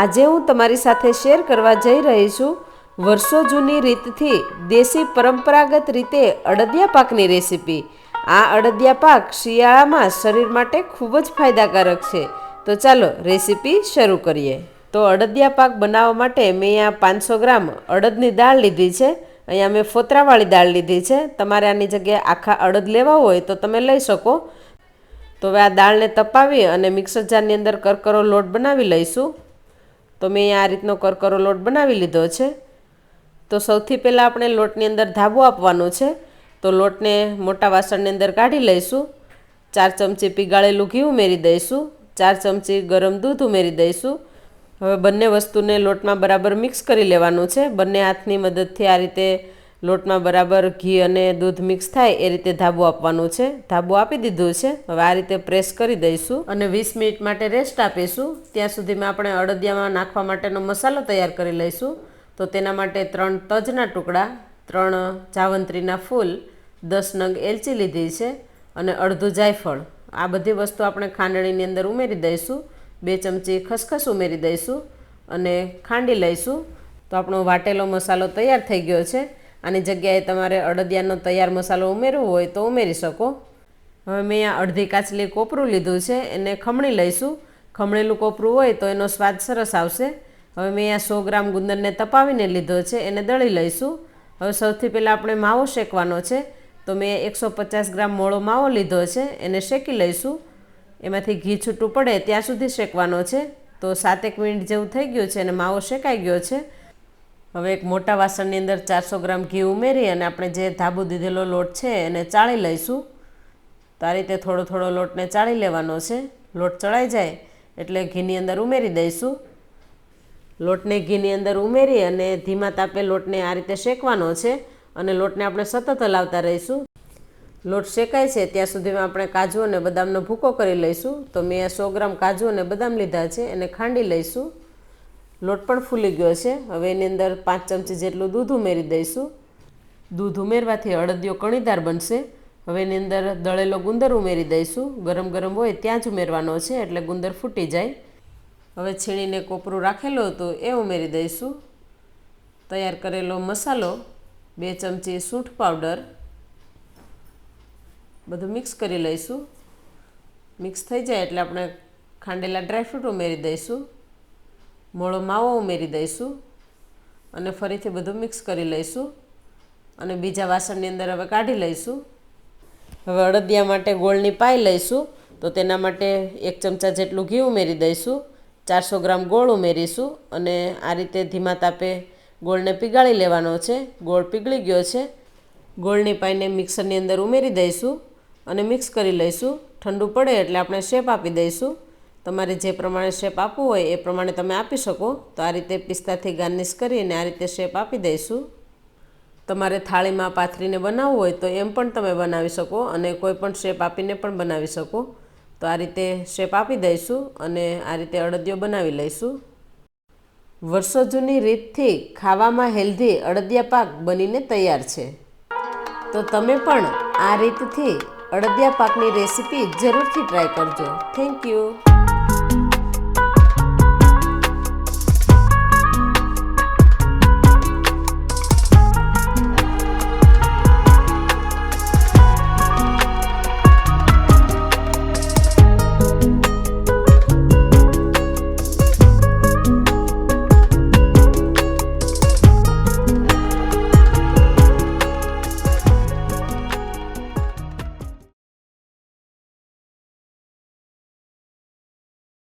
આજે હું તમારી સાથે શેર કરવા જઈ રહી છું. વર્ષો જૂની રીતથી દેશી પરંપરાગત રીતે અડદિયા પાકની રેસીપી. આ અડદિયા પાક શિયાળામાં શરીર માટે ખૂબ જ ફાયદાકારક છે. તો ચાલો રેસીપી શરૂ કરીએ. તો અડદિયા પાક બનાવવા માટે મેં અહીંયા પાંચસો ગ્રામ અડદની દાળ લીધી છે. અહીંયા મેં ફોતરાવાળી દાળ લીધી છે. તમારે આની જગ્યાએ આખા અડદ લેવા હોય તો તમે લઈ શકો. તો હવે આ દાળને તપાવી અને મિક્સર જારની અંદર કરકરો લોટ બનાવી લઈશું. તો મેં આ રીતનો કરકરો લોટ બનાવી લીધો છે. તો સૌથી પહેલાં આપણે લોટની અંદર ધાબો આપવાનો છે. તો લોટને મોટા વાસણની અંદર કાઢી લઈશું. ચાર ચમચી પીગાળેલું ઘી ઉમેરી દઈશું. ચાર ચમચી ગરમ દૂધ ઉમેરી દઈશું. હવે બંને વસ્તુને લોટમાં બરાબર મિક્સ કરી લેવાનું છે. બંને હાથની મદદથી આ રીતે લોટમાં બરાબર ઘી અને દૂધ મિક્સ થાય, એ રીતે ધાબો આપવાનું છે. ધાબો આપી દીધું છે. હવે આ રીતે પ્રેસ કરી દઈશું અને વીસ મિનિટ માટે રેસ્ટ આપીશું. ત્યાં સુધીમાં આપણે અડદિયામાં નાખવા માટેનો મસાલો તૈયાર કરી લઈશું. તો તેના માટે ત્રણ તજના ટુકડા, ત્રણ જાવંત્રીના ફૂલ, દસ નંગ એલચી લીધી છે અને અડધું જાયફળ. આ બધી વસ્તુ આપણે ખાંડણીની અંદર ઉમેરી દઈશું. બે ચમચી ખસખસ ઉમેરી દઈશું અને ખાંડી લઈશું. તો આપણો વાટેલો મસાલો તૈયાર થઈ ગયો છે. આની જગ્યાએ તમારે અડદિયાનો તૈયાર મસાલો ઉમેરવો હોય તો ઉમેરી શકો. હવે મેં અહીંયા અડધી કાચલી કોપરું લીધું છે, એને ખમણી લઈશું. ખમણેલું કોપરું હોય તો એનો સ્વાદ સરસ આવશે. હવે મેં અહીંયા સો ગ્રામ ગુંદરને તપાવીને લીધો છે, એને દળી લઈશું. હવે સૌથી પહેલાં આપણે માવો શેકવાનો છે, તો મેં એકસો પચાસ ગ્રામ મોળો માવો લીધો છે, એને શેકી લઈશું. એમાંથી ઘી છૂટું પડે ત્યાં સુધી શેકવાનો છે, તો સાતેક મિનિટ જેવું થઈ ગયું છે અને માવો શેકાઈ ગયો છે. હવે એક મોટા વાસણની અંદર ચારસો ગ્રામ ઘી ઉમેરી અને આપણે જે ધાબુ દીધેલો લોટ છે એને ચાળી લઈશું. તો આ રીતે થોડો થોડો લોટને ચાળી લેવાનો છે. લોટ ચડાઈ જાય એટલે ઘીની અંદર ઉમેરી દઈશું. લોટને ઘીની અંદર ઉમેરી અને ધીમા તાપે લોટને આ રીતે શેકવાનો છે અને લોટને આપણે સતત હલાવતા રહીશું. લોટ શેકાય છે ત્યાં સુધીમાં આપણે કાજુ અને બદામનો ભૂકો કરી લઈશું. તો મેં સો ગ્રામ કાજુ અને બદામ લીધા છે, એને ખાંડી લઈશું. લોટ પણ ફૂલી ગયો છે. હવે એની અંદર પાંચ ચમચી જેટલું દૂધ ઉમેરી દઈશું. દૂધ ઉમેરવાથી અડદિયો કણીદાર બનશે. હવે એની અંદર દળેલો ગુંદર ઉમેરી દઈશું. ગરમ ગરમ હોય ત્યાં જ ઉમેરવાનો છે, એટલે ગુંદર ફૂટી જાય. હવે છીણીને કોપરું રાખેલું હતું એ ઉમેરી દઈશું. તૈયાર કરેલો મસાલો, બે ચમચી સૂંઠ પાવડર, બધું મિક્સ કરી લઈશું. મિક્સ થઈ જાય એટલે આપણે ખાંડેલા ડ્રાયફ્રૂટ ઉમેરી દઈશું. મોળો માવો ઉમેરી દઈશું અને ફરીથી બધું મિક્સ કરી લઈશું અને બીજા વાસણની અંદર હવે કાઢી લઈશું. હવે અડદિયા માટે ગોળની પાઈ લઈશું તો તેના માટે એક ચમચા જેટલું ઘી ઉમેરી દઈશું. ચારસો ગ્રામ ગોળ ઉમેરીશું અને આ રીતે ધીમા તાપે ગોળને પીગાળી લેવાનો છે. ગોળ પીગળી ગયો છે. ગોળની પાઈને મિક્સરની અંદર ઉમેરી દઈશું અને મિક્સ કરી લઈશું. ઠંડુ પડે એટલે આપણે શેપ આપી દઈશું. તમારે જે પ્રમાણે શેપ આપવું હોય એ પ્રમાણે તમે આપી શકો. તો આ રીતે પિસ્તાથી ગાર્નિશ કરીને આ રીતે શેપ આપી દઈશું. તમારે થાળીમાં પાથરીને બનાવવું હોય તો એમ પણ તમે બનાવી શકો અને કોઈ પણ શેપ આપીને પણ બનાવી શકો. તો આ રીતે શેપ આપી દઈશું અને આ રીતે અડદિયો બનાવી લઈશું. વર્ષો જૂની રીતથી ખાવામાં હેલ્ધી અડદિયા પાક બનીને તૈયાર છે. તો તમે પણ આ રીતથી અડદિયા પાકની રેસીપી જરૂરથી ટ્રાય કરજો. Thank you